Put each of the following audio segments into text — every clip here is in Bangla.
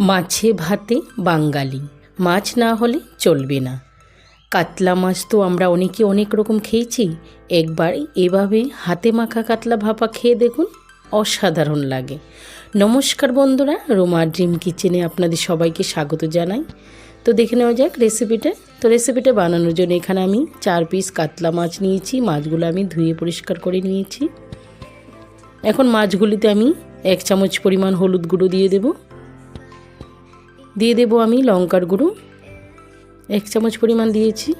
মাছে ভাতে বাঙালি। মাছ না হলে চলবে না। কাতলা মাছ তো আমরা অনেকে অনেক রকম খেয়েছি। একবার এভাবে হাতে মাখা কাতলা ভাপা খেয়ে দেখুন, অসাধারণ লাগে। নমস্কার বন্ধুরা, রোমা ড্রিম কিচেনে আপনাদের সবাইকে স্বাগত জানাই। তো দেখে নেওয়া যাক রেসিপিটা। তো রেসিপিটা বানানোর জন্য এখানে আমি চার পিস কাতলা মাছ নিয়েছি। মাছগুলো আমি ধুয়ে পরিষ্কার করে নিয়েছি। এখন মাছগুলিতে আমি এক চামচ পরিমাণ হলুদ গুঁড়ো দিয়ে দেবো। দিয়ে দেবো আমি লঙ্কার গুঁড়ো। এক চামচ পরিমাণ দিয়েছি।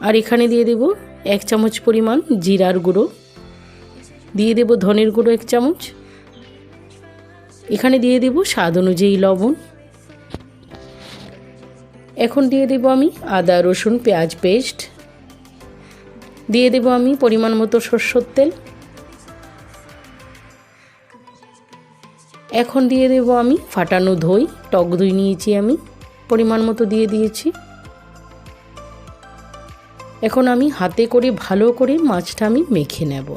আর এখানে দিয়ে দেব এক চামচ পরিমাণ জিরার গুঁড়ো। দিয়ে দেব ধনের গুঁড়ো এক চামচ। এখানে দিয়ে দেব স্বাদ অনুযায়ী লবণ। এখন দিয়ে দেব আমি আদা, রসুন, পেঁয়াজ, পেস্ট। দিয়ে দেব আমি পরিমাণ মতো সর্ষের তেল। এখন দিয়ে দেব আমি ফাটানো দই, টক দই নিয়েছি আমি, পরিমাণ মতো দিয়ে দিয়েছি। এখন আমি হাতে করে ভালো করে মাছটা আমি মেখে নেব।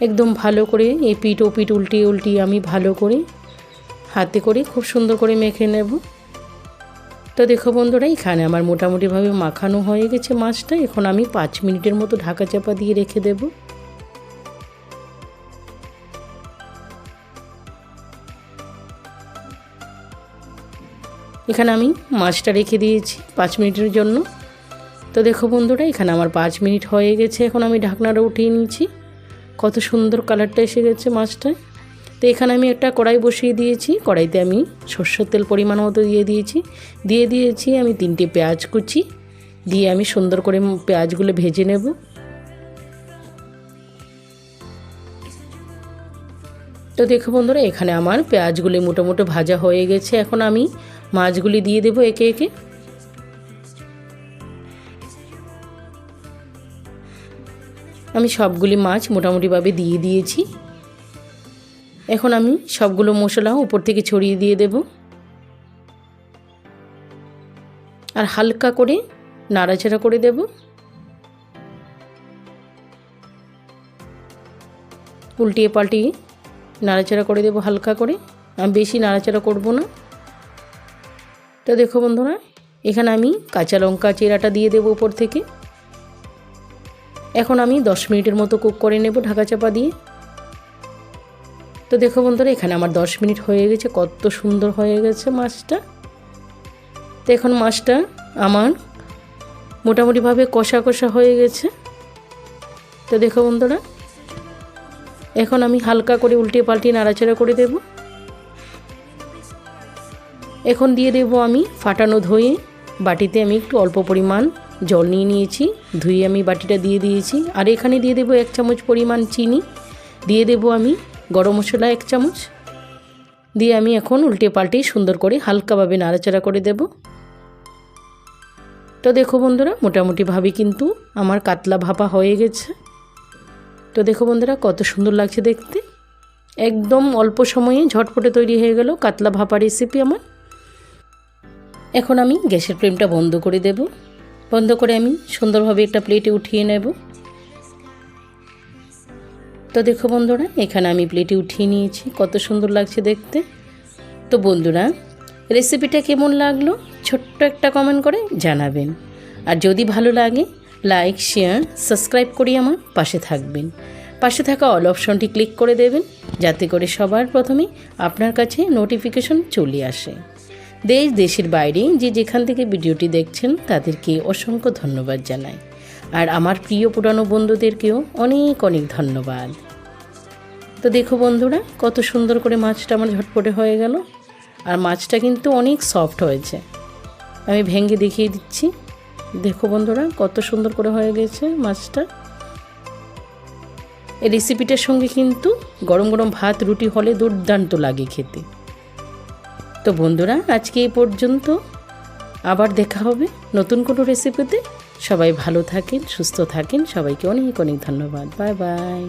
একদম ভালো করে এপিট ওপিট উল্টিয়ে উল্টিয়ে আমি ভালো করে হাতে করে খুব সুন্দর করে মেখে নেব। তো দেখো বন্ধুরা, এখানে আমার মোটামুটিভাবে মাখানো হয়ে গেছে মাছটা। এখন আমি পাঁচ মিনিটের মতো ঢাকা চাপা দিয়ে রেখে দেবো। এখানে আমি মাছটা রেখে দিয়েছি পাঁচ মিনিটের জন্য। তো দেখো বন্ধুরা, এখানে আমার পাঁচ মিনিট হয়ে গেছে। এখন আমি ঢাকনাটা উঠিয়ে নিয়েছি কত সুন্দর কালারটা এসে গেছে মাছটায়। তো এখানে আমি একটা কড়াই বসিয়ে দিয়েছি। কড়াইতে আমি সর্ষের তেল পরিমাণ মতো দিয়ে দিয়েছি। দিয়ে দিয়েছি আমি তিনটে পেঁয়াজ কুচি। দিয়ে আমি সুন্দর করে পেঁয়াজগুলো ভেজে নেব। তো দেখো বন্ধুরা, এখানে আমার পেঁয়াজগুলি মোটামুটি ভাজা হয়ে গেছে। এখন আমি মাছগুলি দিয়ে দেবো একে একে। আমি সবগুলি মাছ মোটামুটিভাবে দিয়ে দিয়েছি। এখন আমি সবগুলো মশলা উপর থেকে ছড়িয়ে দিয়ে দেব। আর হালকা করে নাড়াচাড়া করে দেব। উল্টিয়ে পাল্টিয়ে নাড়াচাড়া করে দেবো হালকা করে। আমি বেশি নাড়াচাড়া করব না। তো দেখো বন্ধুরা, এখানে আমি কাঁচা লঙ্কা চেরাটা দিয়ে দেবো উপর থেকে। এখন আমি দশ মিনিটের মতো কুক করে নেব ঢাকা চাপা দিয়ে। তো দেখো বন্ধুরা, এখানে আমার দশ মিনিট হয়ে গেছে, কত সুন্দর হয়ে গেছে মাছটা। তো এখন মাছটা আমার মোটামুটিভাবে কষা কষা হয়ে গেছে। তো দেখো বন্ধুরা, এখন আমি হালকা করে উল্টিয়ে পাল্টিয়ে নাড়াচাড়া করে দেব। এখন দিয়ে দেব আমি ফাটানো ধুয়ে। বাটিতে আমি একটু অল্প পরিমাণ জল নিয়ে নিয়েছি। ধুয়ে আমি বাটিটা দিয়ে দিয়েছি। আর এখানে দিয়ে দেব এক চামচ পরিমাণ চিনি। দিয়ে দেব আমি গরম মশলা এক চামচ। দিয়ে আমি এখন উল্টে পাল্টে সুন্দর করে হালকাভাবে নাড়াচাড়া করে দেব। তো দেখো বন্ধুরা, মোটামুটিভাবে কিন্তু আমার কাতলা ভাপা হয়ে গেছে। তো দেখো বন্ধুরা, কত সুন্দর লাগছে দেখতে। একদম অল্প সময়ে ঝটপটে তৈরি হয়ে গেল কাতলা ভাপা রেসিপি আমার। এখন আমি গ্যাসের ফ্লেমটা বন্ধ করে দেব। বন্ধ করে আমি সুন্দরভাবে একটা প্লেটে উঠিয়ে নেব। তো দেখো বন্ধুরা, এখানে আমি প্লেটে উঠিয়ে নিয়েছি। কত সুন্দর লাগছে দেখতে। তো বন্ধুরা, রেসিপিটা কেমন লাগল ছোট্ট একটা কমেন্ট করে জানাবেন। আর যদি ভালো লাগে, লাইক, শেয়ার, সাবস্ক্রাইব করে আমার পাশে থাকবেন। পাশে থাকা অল অপশনটি ক্লিক করে দেবেন, যাতে করে সবার প্রথমে আপনার কাছে নোটিফিকেশন চলে আসে। দেশ, দেশের বাইরে যে যেখান থেকে ভিডিওটি দেখছেন তাদেরকে অসংখ্য ধন্যবাদ জানাই। আর আমার প্রিয় পুরানো বন্ধুদেরকেও অনেক অনেক ধন্যবাদ। তো দেখো বন্ধুরা, কত সুন্দর করে মাছটা আমার ঝটপটে হয়ে গেল। আর মাছটা কিন্তু অনেক সফট হয়েছে। আমি ভেঙে দেখিয়ে দিচ্ছি। দেখো বন্ধুরা, কত সুন্দর করে হয়ে গেছে মাছটা। এই রেসিপিটার সঙ্গে কিন্তু গরম গরম ভাত, রুটি হলে দুর্দান্ত লাগে খেতে। তো বন্ধুরা, আজকে এই পর্যন্ত। আবার দেখা হবে নতুন কোনো রেসিপিতে সবাই ভালো থাকেন, সুস্থ থাকেন। সবাইকে অনেক অনেক ধন্যবাদ। Bye bye.